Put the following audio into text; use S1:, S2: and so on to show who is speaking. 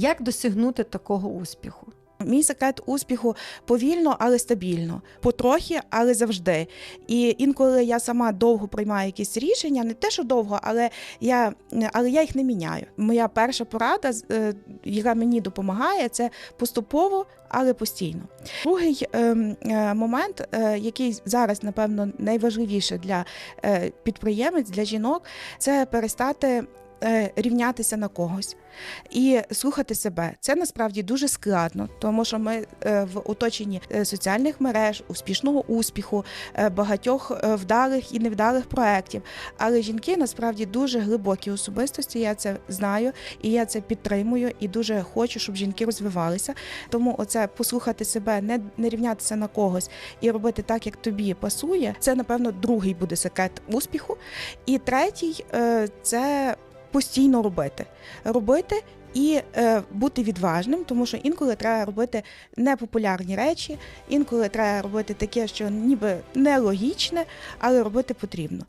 S1: Як досягнути такого успіху?
S2: Мій секрет успіху повільно, але стабільно, потрохи, але завжди. І інколи я сама довго приймаю якісь рішення, не те, що довго, але я, але я їх не міняю. Моя перша порада, е, яка мені допомагає, це поступово, але постійно. Другий ем, е, момент, е, який зараз, напевно, найважливіше для підприємець, для жінок, це перестати. Е, Рівнятися на когось і слухати себе. Це насправді дуже складно, тому що ми е, в оточенні е, соціальних мереж, успішного успіху, багатьох вдалих і невдалих проєктів. Але жінки насправді дуже глибокі особистості. Я це знаю і я це підтримую, і дуже хочу, щоб жінки розвивалися. Тому оце послухати себе, не, не рівнятися на когось і робити так, як тобі пасує. Це напевно другий буде секрет успіху. І третій це постійно робити. Робити і е, бути відважним, тому що інколи треба робити непопулярні речі, інколи треба робити таке, що ніби нелогічне, але робити потрібно.